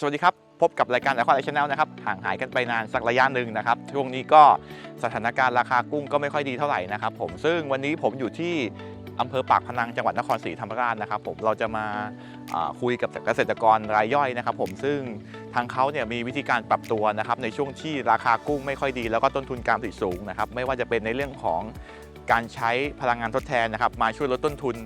สวัสดีครับ พบกับรายการ Aqua Life Channel นะครับห่างหายกันไปนานสักระยะหนึ่งนะครับ ช่วงนี้ก็สถานการณ์ราคากุ้งก็ไม่ค่อยดีเท่าไหร่นะครับผมซึ่งวันนี้ผมอยู่ที่อำเภอปากพนังจังหวัดนครศรีธรรมราชนะครับผมเราจะมาอ่าคุยกับเกษตรกรรายย่อยนะครับผมซึ่งทางเขาเนี่ยมีวิธีการปรับตัวนะครับในช่วงที่ราคากุ้งไม่ค่อยดี แล้วก็ต้นทุนการผลิตสูงนะครับไม่ว่าจะเป็นในเรื่องของ การใช้พลังงานทดแทนนะครับ มาช่วยลดต้นทุน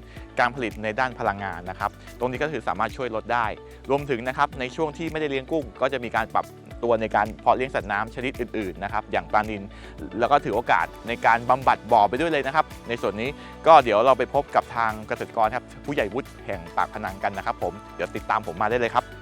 การผลิตในด้านพลังงานนะครับ ตรงนี้ก็คือสามารถช่วยลดได้ รวมถึงนะครับในช่วงที่ไม่ได้เลี้ยงกุ้ง ก็จะมีการปรับตัวในการเพาะเลี้ยงสัตว์น้ำชนิดอื่นๆนะครับอย่างปลานิลแล้วก็ถือโอกาสในการบำบัดบ่อไปด้วยเลยนะครับ ในส่วนนี้ก็เดี๋ยวเราไปพบกับทางเกษตรกรครับผู้ใหญ่วุฒิแห่งปากพนังกันนะครับ ผมเดี๋ยวติดตามผมมาได้เลยครับ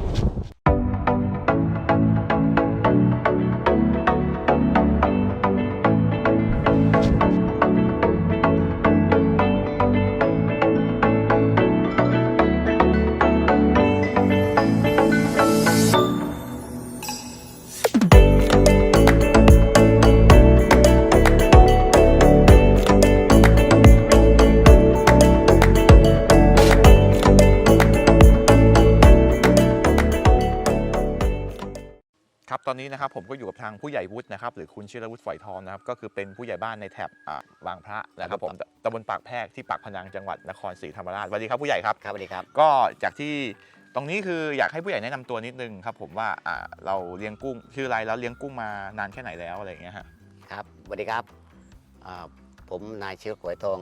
ตอนนี้นะครับผมก็อยู่กับทางผู้ใหญ่วุฒินะครับหรือคุณชิรวุฒิฝอยทองนะครับก็คือเป็นผู้ใหญ่บ้านในแถบอ่าบางพระนะครับผมตำบลปากแพรกที่ปากพนังจังหวัดนครศรีธรรมราชสวัสดีครับผู้ใหญ่ครับครับสวัสดีครับ ก็จากที่ตรงนี้คืออยากให้ผู้ใหญ่แนะนำตัวนิดนึงครับผมว่าอ่าเราเลี้ยงกุ้งชื่ออะไรแล้วเลี้ยงกุ้งมานานแค่ไหนแล้วอะไรอย่างเงี้ยฮะครับสวัสดีครับอ่าผมนายเชื้อขวยทอง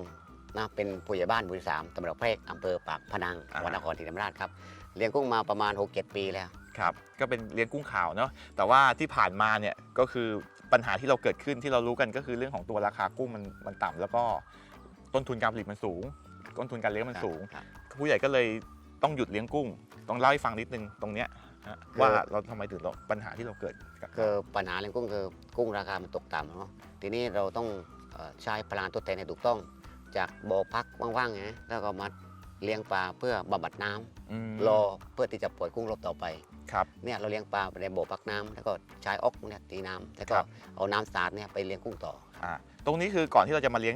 นะเป็นผู้ใหญ่บ้านหมู่ที่สามตำบลแพรกอำเภอปากพนังจังหวัดนครศรีธรรมราชครับเลี้ยงกุ้งมาประมาณ 6-7 ปีแล้ว ครับก็เป็นเลี้ยงกุ้งขาวเนาะแต่ว่าที่ผ่านมาเนี่ยก็คือปัญหาที่เราเกิดขึ้นที่เรารู้กันก็คือเรื่องของตัวราคากุ้งมันมันต่ำแล้วก็ต้นทุนการผลิตมันสูง ต้นทุนการเลี้ยงมันสูง ครับ ผู้ใหญ่ก็เลยต้องหยุดเลี้ยงกุ้ง ต้องเล่าให้ฟังนิดนึงตรงเนี้ยฮะคือว่าเราทำไมถึงเราปัญหาที่เราเกิดกับคือปัญหาเลี้ยงกุ้งคือกุ้งราคามันตกต่ำเนาะทีนี้เราต้องเอ่อใช้พลังงานทดแทนให้ถูกต้อง จากบ่อพักว่างๆไงแล้วก็มาเลี้ยงปลาเพื่อบำบัดน้ำมรอเพื่อที่จะปล่อยกุ้งรอบต่อไป ครับ เนี่ยเราเลี้ยงปลาในบ่อพักน้ำแล้วก็ใช้ออกเนี่ยตีน้ำแล้วก็ครับ เอาน้ำสาดเนี่ยไปเลี้ยงกุ้งต่อ อ่าตรงนี้คือก่อนที่เราจะมาเลี้ยง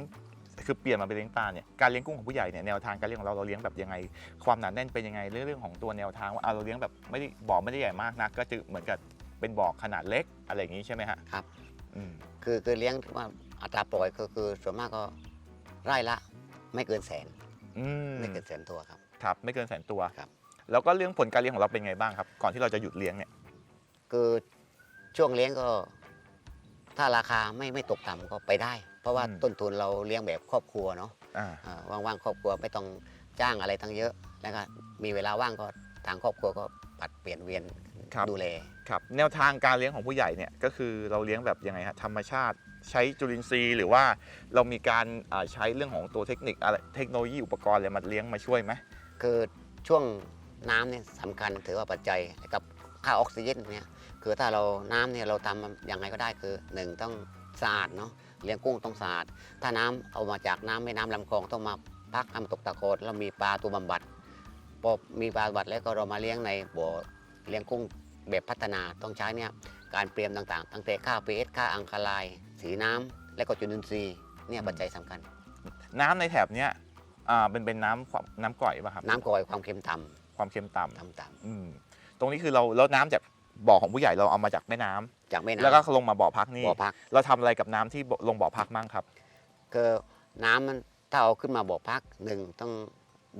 คือเปลี่ยนมาเป็นเลี้ยงปลาเนี่ยการเลี้ยงกุ้งของผู้ใหญ่เนี่ยแนวทางการเลี้ยงของเราเราเลี้ยงแบบยังไง ความหนาแน่นเป็นยังไงเรื่องของตัวแนวทางว่าอะเราเลี้ยงแบบไม่ได้บ่อไม่ได้ใหญ่มากนักก็จะเหมือนกับเป็นบ่อขนาดเล็กอะไรอย่างนี้ใช่ไหมฮะครับ อืมคือคือเลี้ยงว่าอัตราปล่อยก็คือส่วนมากก็ไร่ละไม่เกินแสนอืมไม่เกินแสนตัวครับ ครับไม่เกินแสนตัวครับ แล้วก็เรื่องผลการเลี้ยงของเราเป็นไงบ้างครับ ก่อนที่เราจะหยุดเลี้ยงเนี่ยคือช่วงเลี้ยงก็ ถ้าราคาไม่ไม่ตกต่ำก็ไปได้ เพราะว่าต้นทุนเราเลี้ยงแบบครอบครัวเนาะอ่าอ่าว่างๆครอบครัวไม่ต้องจ้างอะไรทั้งเยอะ แล้วก็มีเวลาว่างก็ทางครอบครัวก็ปัดเปลี่ยนเวียนครับดูแล ครับ แนวทางการเลี้ยงของผู้ใหญ่เนี่ยก็คือเราเลี้ยงแบบยังไงฮะธรรมชาติใช้จุลินทรีย์ หรือว่าเรามีการอ่าใช้เรื่องของตัวเทคนิคอะไรเทคโนโลยีอุปกรณ์อะไรมาเลี้ยงมาช่วยไหม คือช่วง น้ำเนี่ยสำคัญถือว่าปัจจัยกับค่าออกซิเจนเนี่ยคือถ้าเราน้ำเนี่ยเราทำยังไงก็ได้คือหนึ่งต้องสะอาดเนาะเลี้ยงกุ้งต้องสะอาด ถ้าน้ำเอามาจากน้ำแม่น้ำลำคลองต้องมาพักทำตกตะโกนแล้วมีปลาตัวบำบัดพอมีปลาบำบัดแล้วก็เรามาเลี้ยงในบ่อเลี้ยงกุ้งแบบพัฒนาต้องใช้เนี่ยการเตรียมต่างๆ ตั้งแต่ค่า pH ค่าอังคาไลน์สีน้ำและก็จุลินทรีย์เนี่ยปัจจัยสำคัญ น้ำในแถบเนี้ย อ่าเป็นเป็นน้ำความน้ำก่อยป่ะครับ น้ำกร่อยความเค็มต่ความเค็มต่ำำต่ำต่อืมตรงนี้คือเราแล้วน้ำจากบ่อของผู้ใหญ่เราเอามาจากแม่น้ำำจากแม่น้ำแล้วก็ลงมาบ่อพักนี่บ่อพักเราทำอะไรกับน้ำที่ลงบ่อพักมั่งครับ คือน้ำมันถ้าเอาขึ้นมาบ่อพักหนึ่งต้อง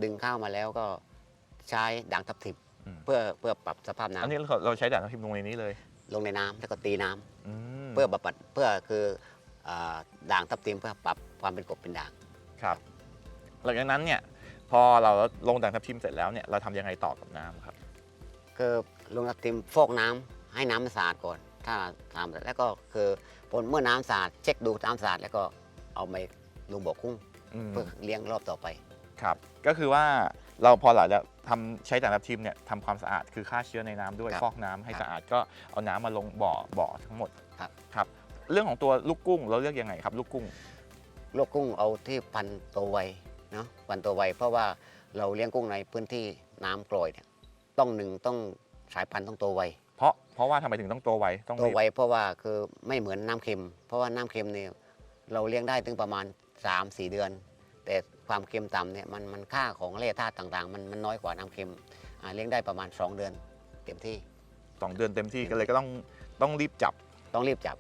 ดึงเข้ามาแล้วก็ใช้ด่างทับทิมอืม เพื่อเพื่อปรับสภาพน้ำอันนี้เราเราใช้ด่างทับทิมลงในนี้เลยลงในน้ำแล้วก็ตีน้ำอืมเพื่อบำบัดเพื่อคืออ่าด่างทับทิมเพื่อปรับความเป็นกรดเป็นด่าง ครับ หลังจากนั้นเนี่ยพอเราลงด่างทับทิมเสร็จแล้วเนี่ยเราทำยังไงต่อกับน้ำครับคือลงทับทิมฟอกน้ำให้น้ำมันสะอาดก่อน ถ้าทำเสร็จแล้วก็คือผลเมื่อน้ำสะอาดเช็คดูน้ำสะอาดแล้วก็เอาไปลงบ่อกุ้งอืมเพื่อเลี้ยงรอบต่อไป ครับก็คือว่าเราพอหลังจากทำใช้ด่างทับทิมเนี่ยทำความสะอาดคือฆ่าเชื้อในน้ำด้วยครับฟอกน้ำให้ครับสะอาดก็เอาน้ำมาลงบ่อบ่อทั้งหมดครับ ครับเรื่องของตัวลูกกุ้งเราเลือกยังไงครับลูกกุ้ง ลูกกุ้งเอาที่พันโตวไว เนาะพันโตวไวเพราะว่าเราเลี้ยงกุ้งในพื้นที่น้ำกร่อยเนี่ยต้องหนึ่งต้องสายพันธุ์ต้องโตวไวเพราะเพราะว่าทำไมถึงต้องโตไวต้องตัวรีบไวเพราะว่าคือไม่เหมือนน้ำเค็ม เพราะว่าน้ำเค็มเนี่ยเราเลี้ยงได้ถึงประมาณ 3-4 เดือน แต่ความเค็มต่ำเนี่ยมันมันค่าของแร่ธาตุต่างๆ มันมันน้อยกว่าน้ำเค็มอ่าเลี้ยงได้ประมาณ 2 เดือนเต็มที่สองเดือนเต็มที่ก็เลยก็ต้องต้องรีบจับต้องรีบจับ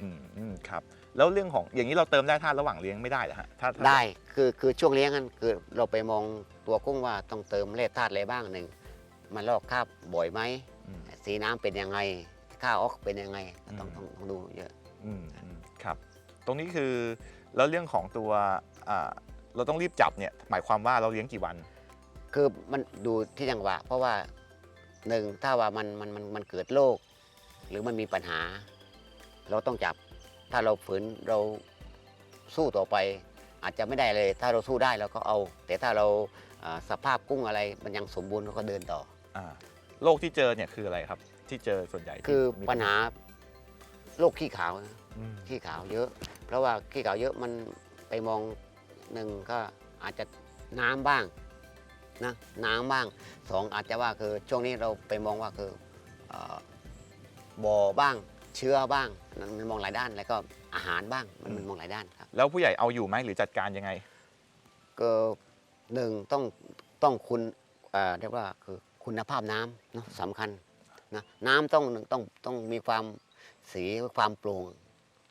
อืมอืมครับ แล้วเรื่องของอย่างนี้เราเติมแร่ธาตุระหว่างเลี้ยงไม่ได้เหรอฮะถ้าถ้าได้คือคือช่วงเลี้ยงนั้นคือเราไปมองตัวกุ้งว่าต้องเติมแร่ธาตุอะไรบ้างหนึ่งมันลอกคราบบ่อยไหมอืม สีน้ำเป็นยังไงค่าออกเป็นยังไงต้องอืม ต้องต้องดูเยอะ อืมอืมครับ ตรงนี้คือแล้วเรื่องของตัวอ่าเราต้องรีบจับเนี่ยหมายความว่าเราเลี้ยงกี่วัน คือมันดูที่จังหวะ เพราะว่าหนึ่งถ้าว่ามันมันมันมันเกิดโรคหรือมันมีปัญหา เราต้องจับ ถ้าเราฝืนเราสู้ต่อไป อาจจะไม่ได้เลย ถ้าเราสู้ได้เราก็เอา แต่ถ้าเราอ่าสภาพกุ้งอะไรมันยังสมบูรณ์เราก็เดินต่ออ่าโรคที่เจอเนี่ยคืออะไรครับ ที่เจอส่วนใหญ่ที่คือมีปัญหาโรคขี้ขาวนะอืมขี้ขาวเยอะ เพราะว่าขี้ขาวเยอะมันไปมองหนึ่งก็อาจจะน้ำบ้างนะน้ำบ้างสองอาจจะว่าคือช่วงนี้เราไปมองว่าคือเอ่อบ่อบ้างเชื้อบ้าง มันมันมองหลายด้านแล้วก็อาหารบ้างมันมันมองหลายด้านครับ แล้วผู้ใหญ่เอาอยู่ไหมหรือจัดการยังไง ก็หนึ่งต้องต้องคุณเอ่อเรียกว่าคือคุณภาพน้ำเนาะสำคัญนะน้ำต้องต้องต้องมีความสีความโปร่ง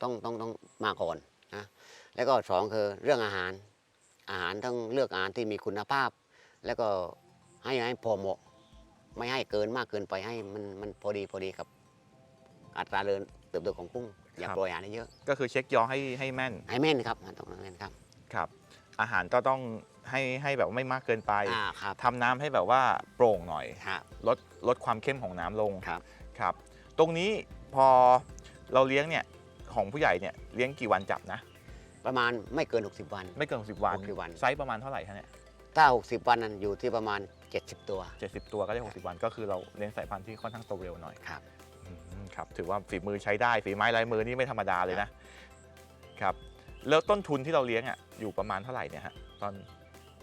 ต้องต้องต้องมาก่อนนะแล้วก็สองคือเรื่องอาหาร อาหารต้องเลือกอาหารที่มีคุณภาพ แล้วก็ให้ให้พอเหมาะ ไม่ให้เกินมากเกินไปให้มันมันพอดีพอดีกับอัตราเดินเติบโตของกุ้งอย่าครับโปรยอาหารให้เยอะก็คือเช็คยอให้ให้แม่นให้แม่นครับต้องแม่นครับครับ อาหารก็ต้องให้ให้แบบไม่มากเกินไปอ่าครับทำน้ำให้แบบว่าโปร่งหน่อยครับ ลดลดความเข้มของน้ำลงครับ ครับ ตรงนี้พอเราเลี้ยงเนี่ยของผู้ใหญ่เนี่ยเลี้ยงกี่วันจับนะ ประมาณไม่เกิน 60 วัน ไม่เกิน60วัน60วัน ไซส์ประมาณเท่าไหร่คะเนี่ยถ้า 60 วันนั้นอยู่ที่ประมาณ 70 ตัว 70 ตัวก็ได้ 60 วันก็คือเราเลี้ยงสายพันธุ์ที่ค่อนข้างโตเร็วหน่อยครับอืม ครับถือว่าฝีมือใช้ได้ฝีไม้ลายมือนี่ไม่ธรรมดาเลยนะครับแล้วต้นทุนที่เราเลี้ยงอะอยู่ประมาณเท่าไหร่เนี่ยฮะตอน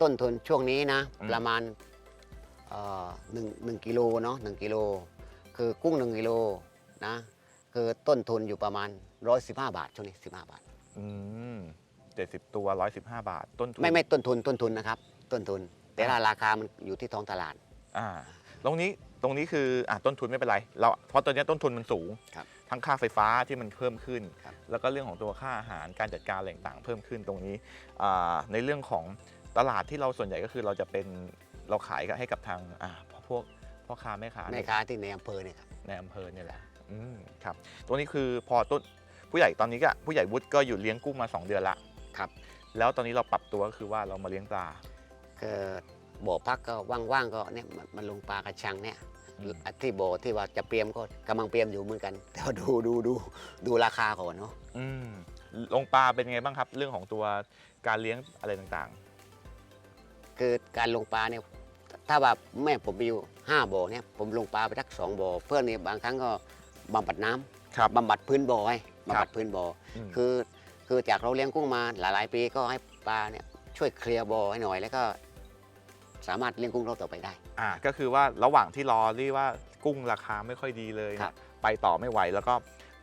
ต้นทุนช่วงนี้นะ อืม ประมาณเอ่อหนึ่งหนึ่งกิโลเนาะหนึ่งกิโลคือกุ้งหนึ่งกิโลนะคือต้นทุนอยู่ประมาณ 115 บาทช่วงนี้ 15 บาท อืม70ตัว115บาท ต้นทุนไม่ไม่ต้นทุนต้นทุนนะครับ ต้นทุน แต่ละราคามันอยู่ที่ท้องตลาด อ่าตรงนี้ ตรงนี้คืออะต้นทุนไม่เป็นไรเราเพราะตอนนี้ต้นทุนมันสูง ครับทั้งค่าไฟฟ้าที่มันเพิ่มขึ้น ครับ แล้วก็เรื่องของตัวค่าอาหารการจัดการอะไรต่างๆเพิ่มขึ้นตรงนี้อ่าในเรื่องของตลาดที่เราส่วนใหญ่ก็คือเราจะเป็นเราขายให้กับทางอ่าพวกพ่อค้าแม่ค้าแม่ค้าที่ในอำเภอเนี่ยครับ ในอำเภอเนี่ยแหละอืมครับตรงนี้คือพอต้นผู้ใหญ่ตอนนี้ก็ผู้ใหญ่วุฒิก็อยู่เลี้ยงกุ้งมา2เดือนละครับ แล้วตอนนี้เราปรับตัวก็คือว่าเรามาเลี้ยงปลา คือ บ่อพักก็ว่างๆก็เนี่ยมันมันลงปลากระชังเนี่ยอืมที่บ่อที่ว่าจะเตรียมก็กำลังเตรียมอยู่เหมือนกัน แต่ว่าดูดูดูดูราคาก่อนเนาะอืมลงปลาเป็นไงบ้างครับ เรื่องของตัวการเลี้ยงอะไรต่างคือการลงปลาเนี่ยถ้าว่าแม่ผมมีอยู่ห้าบ่อเนี่ยผมลงปลาไปทักสองบ่อเพื่อนนี่บางครั้งก็บำบัดน้ำๆครับบำบัดพื้นบ่อไว้ครับบำบัดพื้นบ่ออมคือคือจากเราเลี้ยงกุ้งมาหลาย ๆ ปีก็ให้ปลาเนี่ยช่วยเคลียร์บ่อให้หน่อยแล้วก็ สามารถเลี้ยงกุ้งเราต่อไปได้ อ่าก็คือว่าระหว่างที่รอที่ว่ากุ้งราคาไม่ค่อยดีเลยครับไปต่อไม่ไหวแล้วก็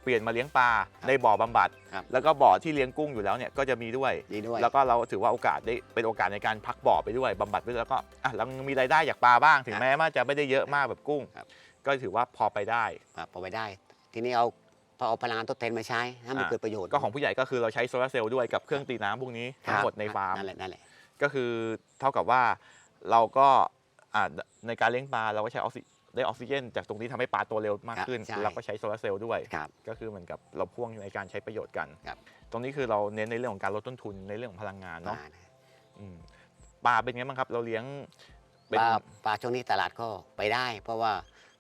เปลี่ยนมาเลี้ยงปลาในบ่อบำบัด ครับ แล้วก็บ่อที่เลี้ยงกุ้งอยู่แล้วเนี่ยก็จะมีด้วย ดีด้วย แล้วก็เราถือว่าโอกาสได้เป็นโอกาสในการพักบ่อไปด้วยบำบัดไปด้วยแล้วก็อะเรายังมีรายได้จากปลาบ้าง ถึงครับแม้ว่าจะไม่ได้เยอะมากแบบกุ้ง ครับ ก็ถือว่าพอไปได้ครับพอไปได้ ทีนี้เอาพอเอาพลังงานทดแทนมาใช้ให้มันอ่า เกิดประโยชน์ก็ของผู้ใหญ่ก็คือเราใช้โซลาร์เซลล์ด้วยกับเครื่องตีน้ำพวกนี้ครับทั้งหมดในฟาร์ม นั่นแหละนั่นแหละ ก็คือเท่ากับว่า เราก็อ่าในการเลี้ยงปลาเราก็ใช้ออกซิได้ออกซิเจนจากตรงนี้ทำให้ปลาตัวเร็วมากครับขึ้นใช่ เราก็ใช้โซลาร์เซลล์ด้วย ครับก็คือเหมือนกับเราพ่วงในการใช้ประโยชน์กัน ครับตรงนี้คือเราเน้นในเรื่องของการลดต้นทุนในเรื่องของพลังงานปลาเนาะนะอืมปลาเป็นไงบ้างครับ เราเลี้ยงปเป็นลาปลาช่วงนี้ตลาดก็ไปได้ เพราะว่า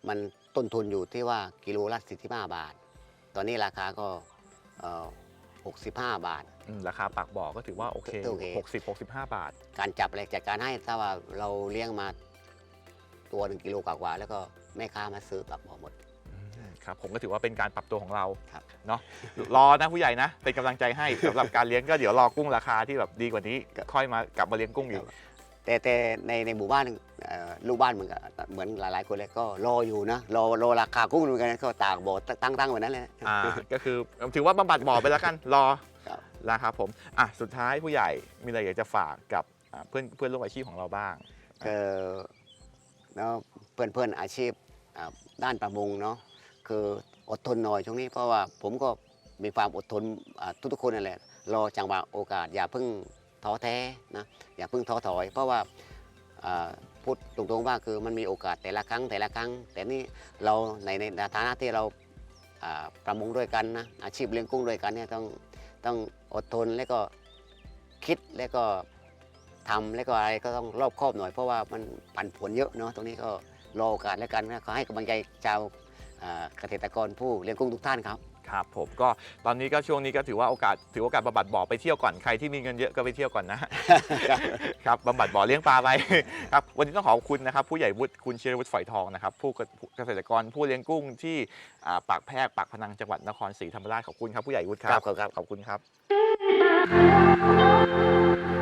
มันต้นทุนอยู่ที่ว่ากิโลละ45บาท ตอนนี้ราคาก็เอ่อ65 บาท อืมราคาปากบ่อก็ถือว่าโอเคโอเค หกสิบหกสิบห้าบาท การจับอะไรจัดการให้ถ้าว่าเราเลี้ยงมาตัวหนึ่งกิโลกว่าๆแล้วก็แม่ค้ามาซื้อกลับหมด ครับผมก็ถือว่าเป็นการปรับตัวของเราครับ เนาะรอนะผู้ใหญ่นะ เป็นกำลังใจให้ สำหรับการเลี้ยงก็เดี๋ยวรอกุ้งราคาที่แบบดีกว่านี้ ค่อยมากลับมาเลี้ยงกุ้งอีกทแต่แต่ในในหมู่บ้านเอ่อลูกบ้านเหมือนกับเหมือนหลาย ๆ คนเลยก็รออยู่นะรอรอราคากุ้งเหมือนกันก็ตากบ่อตั้งตั้งๆไว้นั่นแหละอ่าก็คือถือว่าบำบัดบ่อไปแล้วกัน รอครับ นะครับผมอะสุดท้ายผู้ใหญ่มีอะไรอยากจะฝากกับอ่าเพื่อนเพื่อนร่วมอาชีพของเราบ้าง คือเนาะเพื่อนเพื่อนอาชีพอ่าด้านประมงเนาะคืออดทนหน่อยช่วงนี้เพราะว่าผมก็มีความอดทนอ่าทุกๆคนนั่นแหละรอจังหวะโอกาสอย่าเพิ่งท้อแท้นะอย่าเพิ่งท้อถอย เพราะว่าอ่าพูดตรงๆว่าคือมันมีโอกาสแต่ละครั้งแต่ละครั้ง แต่นี่เราในในฐานะที่เราอ่าประมงด้วยกันนะอาชีพเลี้ยงกุ้งด้วยกันเนี่ยต้อง ต้องอดทนแล้วก็คิดแล้วก็ทำแล้วก็อะไรก็ต้องรอบคอบหน่อยเพราะว่ามันปั่นผวนเยอะเนาะตรงนี้ก็รอโอกาสแล้วกันนะขอให้กำลังใจชาวเกษตรกรผู้เลี้ยงกุ้งทุกท่านครับ ครับผมก็ตอนนี้ก็ช่วงนี้ก็ถือว่าโอกาสถือโอกาสบำบัดบ่อไปเที่ยวก่อนใครที่มีเงินเยอะก็ไปเที่ยวก่อนนะ ครับบำบัดบ่อเลี้ยงปลาไปครับวันนี้ต้องขอบคุณนะครับ ผู้ใหญ่วุฒิคุณเชยวุฒิฝอยทองนะครับผู้เกษตรกรผู้เลี้ยงกุ้งที่อ่าปากแพรกปากพนังจังหวัดนครศรีธรรมราชขอบคุณครับผู้ใหญ่วุฒิคครัรับบครับขอบคุณครับ